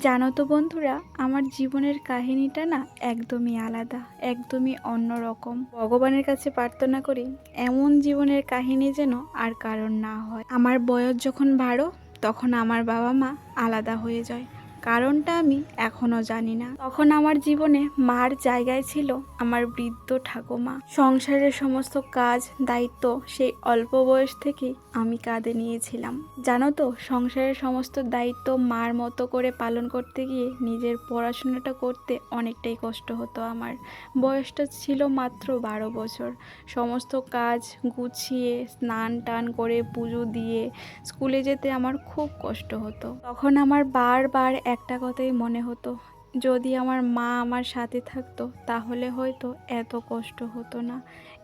জানো তো বন্ধুরা, আমার জীবনের কাহিনীটা না একদমই আলাদা, একদমই অন্যরকম ভগবানের কাছে প্রার্থনা করি, এমন জীবনের কাহিনী যেন আর কারণ না হয়। আমার বয়স যখন বারো, তখন আমার বাবা মা আলাদা হয়ে যায়। কারণটা আমি এখনও জানি না। তখন আমার জীবনে মার জায়গায় ছিল আমার বৃদ্ধ ঠাকুমা। সংসারের সমস্ত কাজ, দায়িত্ব সেই অল্প বয়স থেকেই আমি কাঁধে নিয়েছিলাম। জানো তো, সংসারের সমস্ত দায়িত্ব মার মতো করে পালন করতে গিয়ে নিজের পড়াশোনাটা করতে অনেকটাই কষ্ট হতো আমার। বয়সটা ছিল মাত্র বারো বছর। সমস্ত কাজ গুছিয়ে, স্নান টান করে পুজো দিয়ে স্কুলে যেতে আমার খুব কষ্ট হতো। তখন আমার বারবার একটা কথাই মনে হতো, যদি আমার মা আমার সাথে থাকতো, তাহলে হয়তো এত কষ্ট হতো না।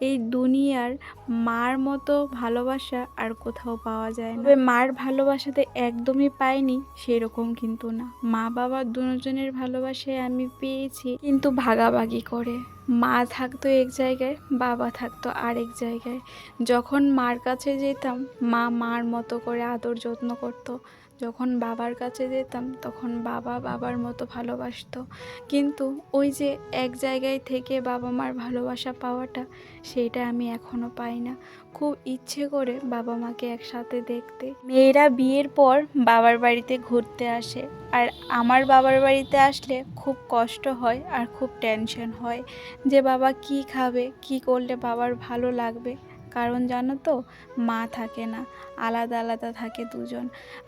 এই দুনিয়ার মার মতো ভালোবাসা আর কোথাও পাওয়া যায় না। মার ভালোবাসাতে একদমই পাইনি, সেরকম কিন্তু না। মা বাবা দুজনের ভালোবাসায় আমি পেয়েছি, কিন্তু ভাগাভাগি করে। মা থাকতো এক জায়গায়, বাবা থাকতো আরেক জায়গায়। যখন মার কাছে যেতাম, মা মার মতো করে আদর যত্ন করতো। যখন বাবার কাছে যেতাম, তখন বাবা বাবার মতো ভালোবাসতো। কিন্তু ওই যে এক জায়গায় থেকে বাবা মার ভালোবাসা পাওয়াটা, সেইটা আমি এখনও পাই না। খুব ইচ্ছে করে বাবা মাকে একসাথে দেখতে। মেয়েরা বিয়ের পর বাবার বাড়িতে ঘুরতে আসে। আর আমার বাবার বাড়িতে আসলে খুব কষ্ট হয় আর খুব টেনশন হয় যে বাবা কি খাবে, কি করলে বাবার ভালো লাগবে। কারণ জানো তো, মা থাকে না, আলাদা আলাদা থাকে দুজন।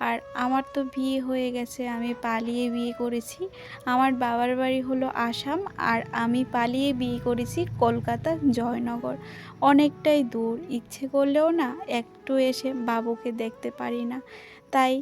আর আমার তো বিয়ে হয়ে গেছে, আমি পালিয়ে বিয়ে করেছি। আমার বাবার বাড়ি হলো আসাম, আর আমি পালিয়ে বিয়ে করেছি কলকাতা জয়নগর। অনেকটাই দূর, ইচ্ছে করলেও না, একটু এসে বাবুকে দেখতে পারি না। তাই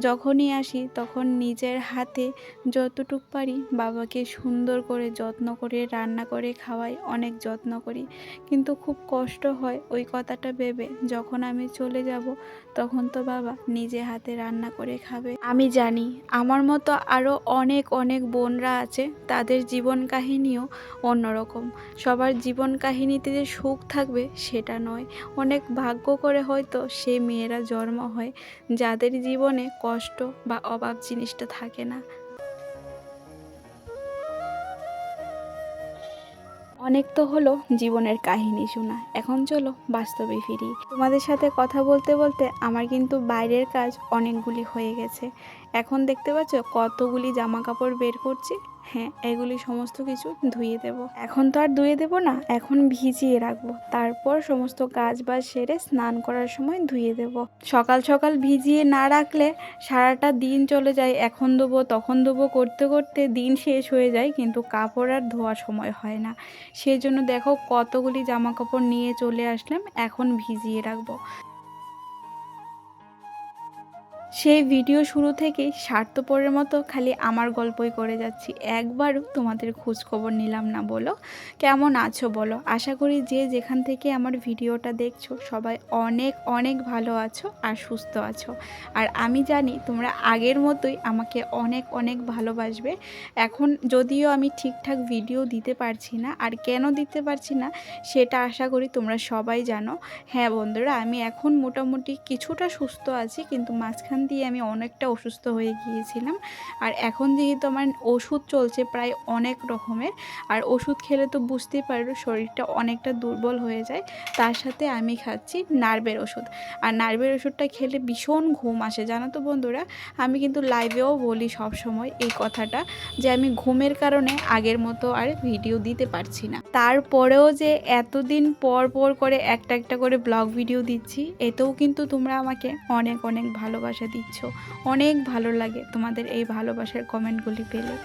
যখনই আসি তখন নিজের হাতে যতটুক পারি বাবাকে সুন্দর করে, যত্ন করে, রান্না করে খাওয়াই, অনেক যত্ন করি। কিন্তু খুব কষ্ট হয় ওই কথাটা ভেবে যখন আমি চলে যাব তখন তো বাবা নিজে হাতে রান্না করে খাবে। আমি জানি আমার মতো আরও অনেক অনেক বোনরা আছে, তাদের জীবন কাহিনীও অন্যরকম। সবার জীবন কাহিনীতে যে সুখ থাকবে সেটা নয়। অনেক ভাগ্য করে হয়তো সে মেয়েরা জন্ম হয় যাদের জীবনে কষ্ট বা অভাব জিনিসটা থাকে না। অনেক তো হলো জীবনের কাহিনী শোনা। এখন চলো বাস্তবে ফিরি। তোমাদের সাথে কথা বলতে বলতে আমার কিন্তু বাইরের কাজ অনেকগুলি হয়ে গেছে। এখন দেখতে পাচ্ছ কতগুলি জামা কাপড় বের করছি? হ্যাঁ এগুলি সমস্ত কিছু ধুয়ে দেব। এখন তো আর ধুয়ে দেব না, এখন ভিজিয়ে রাখব। তারপর সমস্ত কাজ বাজ সেরে স্নান করার সময় ধুয়ে দেব। সকাল সকাল ভিজিয়ে না রাখলে সারাটা দিন চলে যায়। এখন দেবো তখন দেবো করতে করতে দিন শেষ হয়ে যায়, কিন্তু কাপড় আর ধোয়ার সময় হয় না। সেই জন্য দেখো কতগুলি জামা কাপড় নিয়ে চলে আসলাম, এখন ভিজিয়ে রাখব। সেই ভিডিও শুরু থেকেই স্বার্থপরের মতো খালি আমার গল্পই করে যাচ্ছি। একবারও তোমাদের খোঁজ খবর নিলাম না বলো। কেমন আছো বলো? আশা করি যে যেখান থেকে আমার ভিডিওটা দেখছ, সবাই অনেক অনেক ভালো আছো আর সুস্থ আছো। আর আমি জানি তোমরা আগের মতোই আমাকে অনেক অনেক ভালোবাসবে। এখন যদিও আমি ঠিকঠাক ভিডিও দিতে পারছি না, আর কেন দিতে পারছি না, সেটা আশা করি তোমরা সবাই জানো। হ্যাঁ বন্ধুরা, আমি এখন মোটামুটি কিছুটা সুস্থ আছি, কিন্তু মাঝখান দিয়ে আমি অনেকটা অসুস্থ হয়ে গিয়েছিলাম। আর এখন যেহেতু আমার ওষুধ চলছে প্রায় অনেক রকমের, আর ওষুধ খেলে তো বুঝতেই পারো শরীরটা অনেকটা দুর্বল হয়ে যায়, তার সাথে আমি খাচ্ছি নার্ভের ওষুধ। আর নার্ভের ওষুধটা খেলে ভীষণ ঘুম আসে, জানো তো বন্ধুরা? আমি কিন্তু লাইভেও বলি সব সময় এই কথাটা যে আমি ঘুমের কারণে আগের মতো আর ভিডিও দিতে পারছি না। তারপরেও যে এতদিন পর পর করে একটা একটা করে ব্লগ ভিডিও দিচ্ছি, এতেও কিন্তু তোমরা আমাকে অনেক অনেক ভালোবাসা দিচ্ছ। অনেক ভালো লাগে তোমাদের এই ভালোবাসার কমেন্টগুলি পেলে।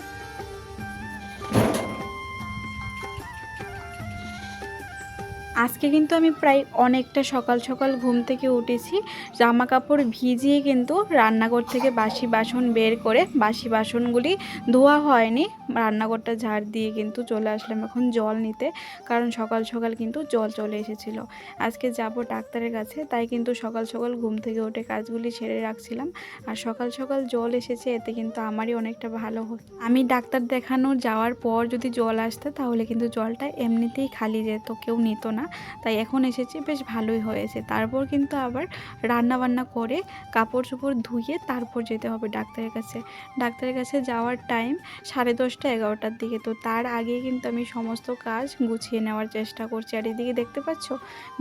আজকে কিন্তু আমি প্রায় অনেকটা সকাল সকাল ঘুম থেকে উঠেছি। জামা কাপড় ভিজিয়ে কিন্তু রান্নাঘর থেকে বাসি বাসন বের করে বাসি বাসনগুলি ধোয়া হয়নি। রান্নাঘরটা ঝাড় দিয়ে কিন্তু চলে আসলাম এখন জল নিতে, কারণ সকাল সকাল কিন্তু জল চলে এসেছিল। আজকে যাব ডাক্তারের কাছে, তাই কিন্তু সকাল সকাল ঘুম থেকে উঠে কাজগুলি সেরে রাখছিলাম। আর সকাল সকাল জল এসেছে, এতে কিন্তু আমারই অনেকটা ভালো হয়। আমি ডাক্তার দেখানো যাওয়ার পর যদি জল আসতো, তাহলে কিন্তু জলটা এমনিতেই খালি যেত, কেউ নিত না। তাই এখন এসেছি, বেশ ভালোই হয়েছে। তারপর কিন্তু আবার রান্না বান্না করে কাপড় চোপড় ধুয়ে তারপর যেতে হবে ডাক্তারের কাছে। ডাক্তারের কাছে যাওয়ার টাইম সাড়ে দশটা, এগারোটার দিকে। তো তার আগে কিন্তু আমি সমস্ত কাজ গুছিয়ে নেওয়ার চেষ্টা করছি। আর এদিকে দেখতে পাচ্ছ,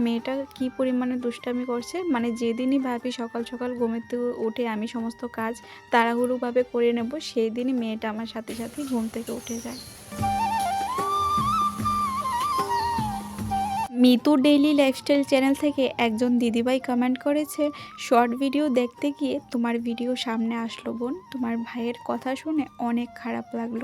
মেয়েটা কি পরিমাণে দুষ্টামি করছে? মানে যেদিনই ভাবি সকাল সকাল ঘুমের থেকে উঠে আমি সমস্ত কাজ তাড়াহুড়োভাবে করে নেব সেই দিনই মেয়েটা আমার সাথে সাথে ঘুম থেকে উঠে যায়। মিতু ডেইলি লাইফস্টাইল চ্যানেল থেকে একজন দিদিভাই কমেন্ট করেছে, শর্ট ভিডিও দেখতে গিয়ে তোমার ভিডিও সামনে আসলো বোন। তোমার ভাইয়ের কথা শুনে অনেক খারাপ লাগল।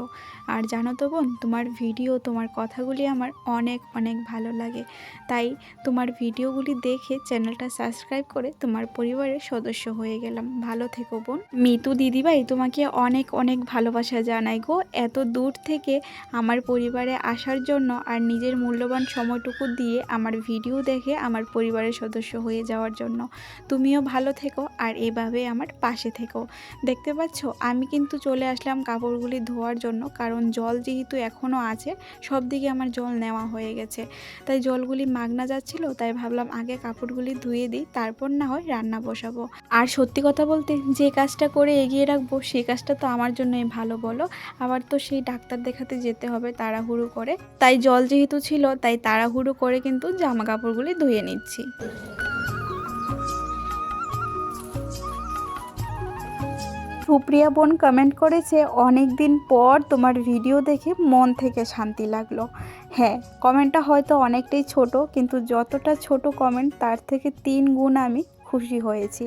আর জানো তো বোন, তোমার ভিডিও, তোমার কথাগুলি আমার অনেক অনেক ভালো লাগে। তাই তোমার ভিডিওগুলি দেখে চ্যানেলটা সাবস্ক্রাইব করে তোমার পরিবারের সদস্য হয়ে গেলাম। ভালো থেকো বোন। মিতু দিদিভাই, তোমাকে অনেক অনেক ভালোবাসা জানাই গো। এত দূর থেকে আমার পরিবারে আসার জন্য আর নিজের মূল্যবান সময়টুকু দিয়ে আমার ভিডিও দেখে আমার পরিবারের সদস্য হয়ে যাওয়ার জন্য। তুমিও ভালো থেকো আর এভাবে আমার পাশে থেকো। দেখতে পাচ্ছ? আমি কিন্তু চলে আসলাম কাপড়গুলি ধোয়ার জন্য, কারণ জল যেহেতু এখনও আছে, সব দিকে আমার জল নেওয়া হয়ে গেছে। তাই জলগুলি মাগনা যাচ্ছিল, তাই ভাবলাম আগে কাপড়গুলি ধুয়ে দিই, তারপর না হয় রান্না বসাবো। আর সত্যি কথা বলতে, যে কাজটা করে এগিয়ে রাখব সেই কাজটা তো আমার জন্যই ভালো বলো। আবার তো সেই ডাক্তার দেখাতে যেতে হবে, তাড়াহুড়ো করে। তাই জল যেহেতু ছিল, তাই তাড়াহুড়ো করে কিন্তু জামা কাপড়গুলি ধুয়ে নিচ্ছি। সুপ্রিয়া বোন কমেন্ট করেছে অনেক দিন পর তোমার ভিডিও দেখে মন থেকে শান্তি লাগল। হ্যাঁ কমেন্টটা হয়তো অনেকটাই ছোট, কিন্তু যতটা ছোট কমেন্ট তার থেকে তিন গুণ আমি খুশি হয়েছি।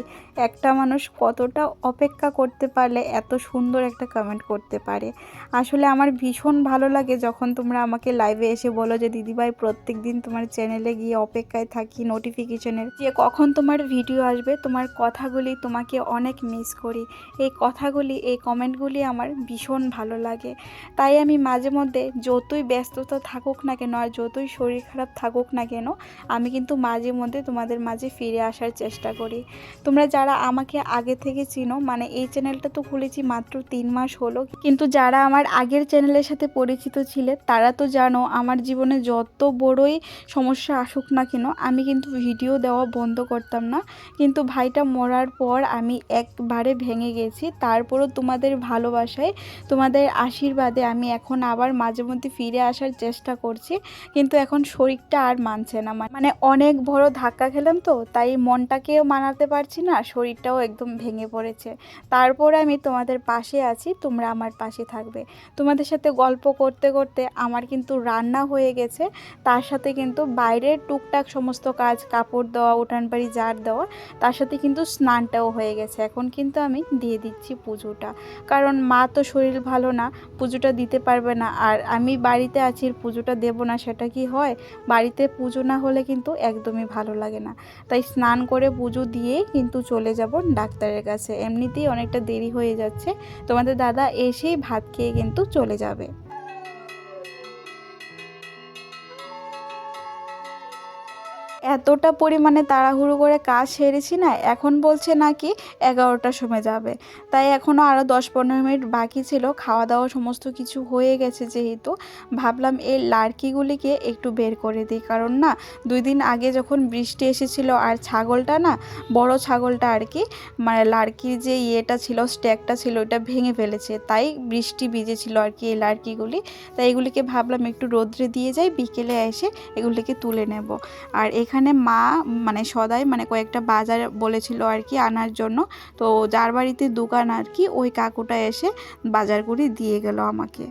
একটা মানুষ কতটা অপেক্ষা করতে পারলে এত সুন্দর একটা কমেন্ট করতে পারে। আসলে আমার ভীষণ ভালো লাগে যখন তোমরা আমাকে লাইভে এসে বলো যে, দিদিভাই প্রত্যেক দিন তোমার চ্যানেলে গিয়ে অপেক্ষায় থাকি নোটিফিকেশনের যে, কখন তোমার ভিডিও আসবে, তোমার কথাগুলি তোমাকে অনেক মিস করি। এই কথাগুলি, এই কমেন্টগুলি আমার ভীষণ ভালো লাগে। তাই আমি মাঝে মধ্যে যতই ব্যস্ততা থাকুক না কেন আর যতই শরীর খারাপ থাকুক না কেন, আমি কিন্তু মাঝে মধ্যে তোমাদের মাঝে ফিরে আসার চেষ্টা করি। তোমরা যারা আমাকে আগে থেকে চিনো মানে এই চ্যানেলটা তো খুলেছি মাত্র তিন মাস হলো, কিন্তু যারা আমার আগের চ্যানেলের সাথে পরিচিত ছিলে, তারা তো জানো আমার জীবনে যত বড়ই সমস্যা আসুক না কেন, আমি কিন্তু ভিডিও দেওয়া বন্ধ করতাম না। কিন্তু ভাইটা মরার পর আমি একবারে ভেঙে গেছি। তারপরও তোমাদের ভালোবাসায়, তোমাদের আশীর্বাদে আমি এখন আবার মাঝে মধ্যে ফিরে আসার চেষ্টা করছি। কিন্তু এখন শরীরটা আর মানছে না। মানে অনেক বড় ধাক্কা খেলাম তো, তাই মনটাকেও মানাতে পারছি না, শরীরটাও একদম ভেঙে পড়েছে। তারপরে আমি তোমাদের পাশে আছি, তোমরা আমার পাশে থাকবে। তোমাদের সাথে গল্প করতে করতে আমার কিন্তু রান্না হয়ে গেছে। তার সাথে কিন্তু বাইরের টুকটাক সমস্ত কাজ, কাপড় দেওয়া উঠান বাড়ি জার দেওয়া, তার সাথে কিন্তু স্নানটাও হয়ে গেছে। এখন কিন্তু আমি দিয়ে দিচ্ছি পুজোটা। কারণ মা তো শরীর ভালো না, পুজোটা দিতে পারবে না। আর আমি বাড়িতে আছি, পুজোটা দেবো না, সেটা কি হয়? বাড়িতে পুজো না হলে কিন্তু একদমই ভালো লাগে না। তাই স্নান করে পুজো দিয়েই কিন্তু চলে যাব ডাক্তারের কাছে। এমনিতেই অনেকটা দেরি হয়ে যাচ্ছে। তোমাদের দাদা এসেই ভাত খেয়ে কিন্তু চলে যাবে। এতটা পরিমাণে তাড়াহুড়ো করে কাজ সেরেছি না, এখন বলছে নাকি এগারোটার সময় যাবে। তাই এখনও আরও দশ পনেরো মিনিট বাকি ছিল খাওয়া দাওয়া সমস্ত কিছু হয়ে গেছে যেহেতু। ভাবলাম এই লাড়কিগুলিকে একটু বের করে দিই, কারণ না, দুই দিন আগে যখন বৃষ্টি এসেছিল আর ছাগলটা না, বড় ছাগলটা আর কি মানে লাড়কির যে ইয়েটা ছিল, স্ট্যাকটা ছিল, ওটা ভেঙে ফেলেছে। তাই বৃষ্টি ভিজেছিল আর কি এই লাড়কিগুলি তাই এগুলিকে ভাবলাম একটু রোদ্রে দিয়ে যাই, বিকেলে এসে এগুলিকে তুলে নেব। আর এখানে মা মানে সদাই মানে কয়েকটা বাজার বলেছিল আর কি আনার জন্য। তো যার বাড়িতে দোকান আর কি, ওই কাকুটা এসে বাজারগুলি দিয়ে গেল আমাকে।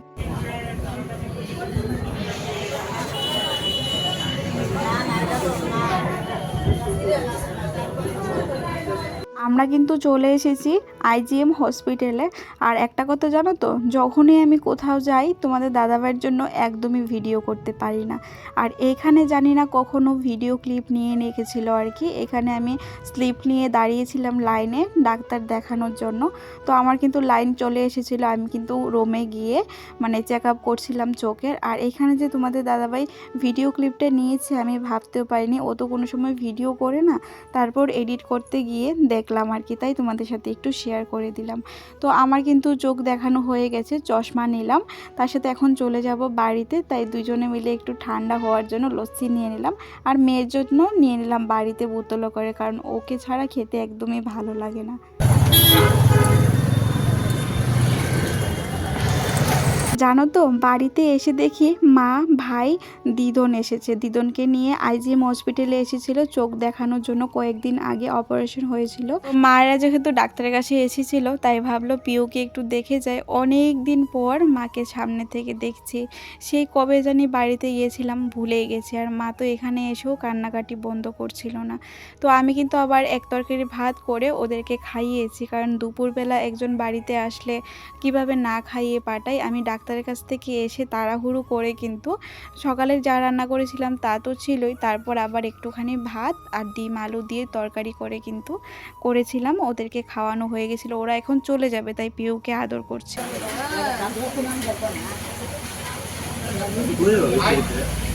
আমরা কিন্তু চলে এসেছি আইজিএম হসপিটালে। আর একটা কথা জানো তো, যখনই আমি কোথাও যাই, তোমাদের দাদাভাইয়ের জন্য একদমই ভিডিও করতে পারি না। আর এখানে জানি না কখনো ভিডিও ক্লিপ নিয়ে রেখেছিল আর কি। এখানে আমি স্লিপ নিয়ে দাঁড়িয়েছিলাম লাইনে ডাক্তার দেখানোর জন্য। তো আমার কিন্তু লাইন চলে এসেছিল, আমি কিন্তু রোমে গিয়ে মানে চেক আপ করছিলাম চোখের। আর এখানে যে তোমাদের দাদাভাই ভিডিও ক্লিপটা নিয়েছে, আমি ভাবতেও পারিনি। ও তো কোনো সময় ভিডিও করে না, তারপর এডিট করতে গিয়ে দেখলাম দেখলাম আর কি, তাই তোমাদের সাথে একটু শেয়ার করে দিলাম। তো আমার কিন্তু চোখ দেখানো হয়ে গেছে, চশমা নিলাম, তার সাথে এখন চলে যাব বাড়িতে, তাই দুজনে মিলে একটু ঠান্ডা হওয়ার জন্য লস্যি নিয়ে নিলাম আর মেয়ের জন্য নিয়ে নিলাম বাড়িতে বোতলও করে কারণ ওকে ছাড়া খেতে একদমই ভালো লাগে না। জানো তো, বাড়িতে এসে দেখি মা, ভাই, দিদন এসেছে। দিদনকে নিয়ে আইজিএম হসপিটালে এসেছিল চোখ দেখানোর জন্য কয়েকদিন আগে অপারেশন হয়েছিল। মায়েরা যেহেতু ডাক্তারের কাছে এসেছিল, তাই ভাবলো পিওকে একটু দেখে যায় অনেক দিন পর মাকে সামনে থেকে দেখছি। সেই কবে জানি বাড়িতে গিয়েছিলাম ভুলেই গেছি। আর মা তো এখানে এসেও কান্নাকাটি বন্ধ করছিল না। তো আমি কিন্তু আবার এক তরকারি ভাত করে ওদেরকে খাইয়েছি। কারণ দুপুরবেলা একজন বাড়িতে আসলে কীভাবে না খাইয়ে পাঠাই, আমি ডাক্তারের কাছ থেকে এসে তাড়াহুড়ো করে কিন্তু সকালে যা রান্না করেছিলাম তা তো ছিলই। তারপর আবার একটুখানি ভাত আর ডিম আলু দিয়ে তরকারি করে কিন্তু করেছিলাম। ওদেরকে খাওয়ানো হয়ে গেছিল। ওরা এখন চলে যাবে, তাই পিউকে আদর করছে।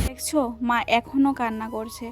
দেখছ, মা এখনও কান্না করছে।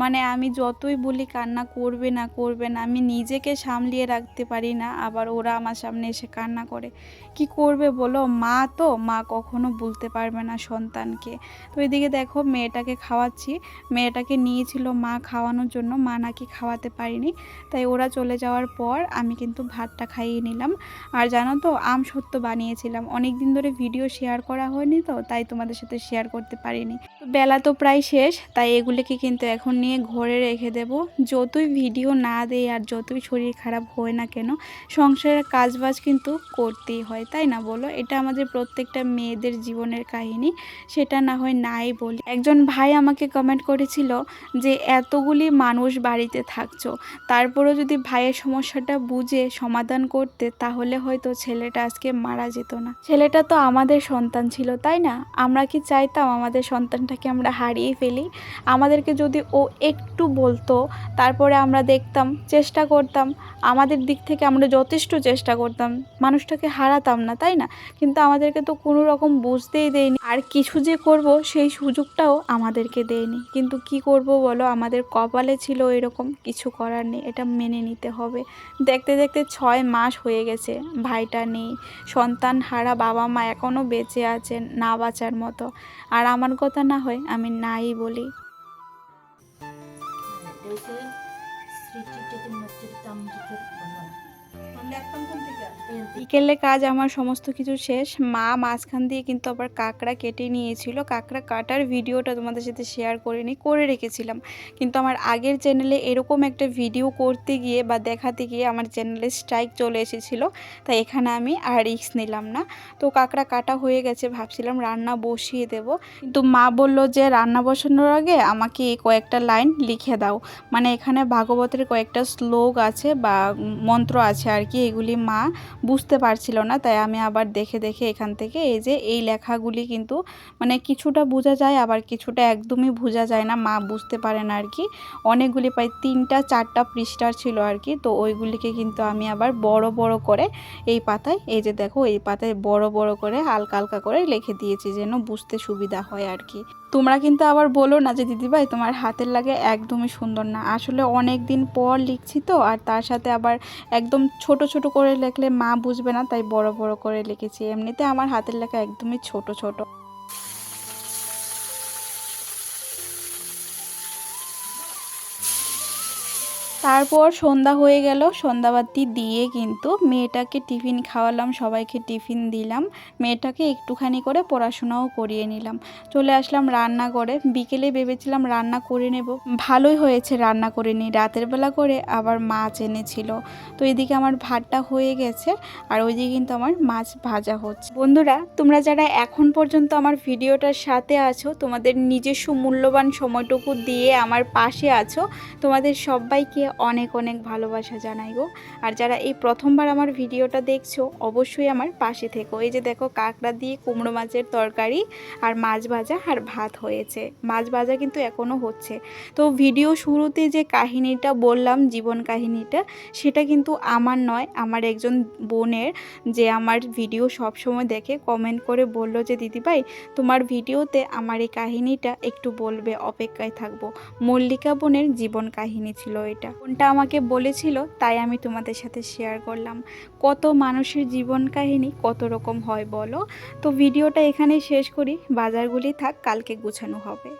মানে আমি যতই বলি কান্না করবে না করবে না, আমি নিজেকে সামলিয়ে রাখতে পারি না। আবার ওরা আমার সামনে এসে কান্না করে। কি করবে বলো? মা তো? মা কখনো বলতে পারবে না সন্তানকে। তো এদিকে দেখো মেয়েটাকে খাওয়াচ্ছি। মেয়েটাকে নিয়েছিল মা খাওয়ানোর জন্য। মা নাকি খাওয়াতে পারিনি। তাই ওরা চলে যাওয়ার পর আমি কিন্তু ভাতটা খাইয়ে নিলাম। আর জানো তো, আম সত্য বানিয়েছিলাম। অনেক দিন ধরে ভিডিও শেয়ার করা হয়নি তো, তাই তোমাদের সাথে শেয়ার করতে পারিনি। বেলা তো প্রায় শেষ, তাই এগুলিকে কিন্তু এখন নিয়ে ঘরে রেখে দেব। যতই ভিডিও না দেয় আর যতই শরীর খারাপ হয় না কেন, সংসারের কাজবাজ কিন্তু করতেই হয়। তাই না বলো? এটা আমাদের প্রত্যেকটা মেয়েদের জীবনের কাহিনী। সেটা না হয় নাই বলি। একজন ভাই আমাকে কমেন্ট করেছিল যে, এতগুলি মানুষ বাড়িতে থাকছো। তারপরেও যদি ভাইয়ের সমস্যাটা বুঝে সমাধান করতে, তাহলে হয়তো ছেলেটা আজকে মারা যেত না। ছেলেটা তো আমাদের সন্তান ছিল, তাই না? আমরা কি চাইতাম আমাদের সন্তানটাকে আমরা হারিয়ে ফেলি? আমাদেরকে যদি ও একটু বলতো, তারপরে আমরা দেখতাম, চেষ্টা করতাম। আমাদের দিক থেকে আমরা যথেষ্ট চেষ্টা করতাম। মানুষটাকে হারাতাম না, তাই না? কিন্তু আমাদেরকে তো কোনো রকম বুঝতেই দেয়নি। আর কিছু যে করব, সেই সুযোগটাও আমাদেরকে দেয়নি। কিন্তু কি করব বলো? আমাদের কপালে ছিল এরকম, কিছু করার নেই। এটা মেনে নিতে হবে। দেখতে দেখতে ছয় মাস হয়ে গেছে, ভাইটা নেই। সন্তান হারা, বাবা মা এখনও বেঁচে আছেন, না বাঁচার মতো। আর আমার কথা না হয়, আমি নাই বলি। বিকেলে কাজ আমার সমস্ত কিছু শেষ। মা মাঝখান দিয়ে কিন্তু আবার কাঁকড়া কেটে নিয়েছিল। কাঁকড়া কাটার ভিডিওটা তোমাদের সাথে শেয়ার করিনি, করে রেখেছিলাম। কিন্তু আমার আগের চ্যানেলে এরকম একটা ভিডিও করতে গিয়ে বা দেখাতে গিয়ে আমার চ্যানেলে স্ট্রাইক চলে এসেছিল। তাই এখানে আমি আর রিক্স নিলাম না। তো কাঁকড়া কাটা হয়ে গেছে, ভাবছিলাম রান্না বসিয়ে দেব। কিন্তু মা বলল যে, রান্না বসানোর আগে আমাকে কয়েকটা লাইন লিখে দাও। মানে এখানে ভাগবতের কয়েকটা শ্লোক আছে বা মন্ত্র আছে আর কি, এগুলি মা বুঝতে পারছিল না, তাই আমি আবার দেখে দেখে এখান থেকে এই যে এই লেখাগুলি কিন্তু মানে কিছুটা বোঝা যায়, আবার কিছুটা একদমই বোঝা যায় না, মা বুঝতে পারে না আর কি। অনেকগুলি প্রায় তিনটা, চারটা পৃষ্ঠার ছিল আর কি, তো ওইগুলিকে কিন্তু আমি আবার বড় বড় করে এই পাতায়, এই যে দেখো, এই পাতায় বড় বড় করে হালকা হালকা করে লিখে দিয়েছি, যেন বুঝতে সুবিধা হয় আর কি। তোমরা কিন্তু আবার বলো না যে, দিদিভাই, তোমার হাতের লাগে একদমই সুন্দর না। আসলে অনেক দিন পর লিখছি তো, আর তার সাথে আবার একদম ছোট ছোট করে লিখলে মা বুঝবে না, তাই বড় বড় করে লিখেছি। এমনিতে আমার হাতের লেখা একদমই ছোট ছোট। তারপর সন্ধ্যা হয়ে গেল। সন্ধ্যাবাতি দিয়ে কিন্তু মেয়েটাকে টিফিন খাওয়ালাম, সবাইকে টিফিন দিলাম। মেয়েটাকে একটুখানি করে পড়াশোনাও করিয়ে নিলাম। চলে আসলাম রান্না করে বিকেলে ভেবেছিলাম রান্না করে নেব। ভালোই হয়েছে রান্না করে নিই রাতের বেলা করে আবার মাছ এনেছিল। তো এদিকে আমার ভাতটা হয়ে গেছে আর ওইদিকে কিন্তু আমার মাছ ভাজা হচ্ছে। বন্ধুরা, তোমরা যারা এখন পর্যন্ত আমার ভিডিওটার সাথে আছো, তোমাদের নিজস্ব মূল্যবান সময়টুকু দিয়ে আমার পাশে আছো, তোমাদের সবাইকে অনেক অনেক ভালোবাসা জানাই গো। আর যারা এই প্রথমবার আমার ভিডিওটা দেখছ, অবশ্যই আমার পাশে থেকো। এই যে দেখো কাঁকড়া দিয়ে কুমড়ো মাছের তরকারি আর মাছ ভাজা আর ভাত হয়েছে। মাছ ভাজা কিন্তু এখনও হচ্ছে। তো ভিডিও শুরুতে যে কাহিনীটা বললাম, জীবন কাহিনীটা, সেটা কিন্তু আমার নয়, আমার একজন বোনের যে আমার ভিডিও সব সময় দেখে কমেন্ট করে বলল যে দিদিভাই তোমার ভিডিওতে আমার এই কাহিনীটা একটু বলবে, অপেক্ষায় থাকব। মল্লিকা বোনের জীবন কাহিনী ছিল এটা। কোনটা আমাকে বলেছিল, তাই আমি তোমাদের সাথে শেয়ার করলাম। কত মানুষের জীবন কাহিনী কত রকম হয় বলো? তো ভিডিওটা এখানেই শেষ করি। বাজারগুলি থাক, কালকে গুছানো হবে।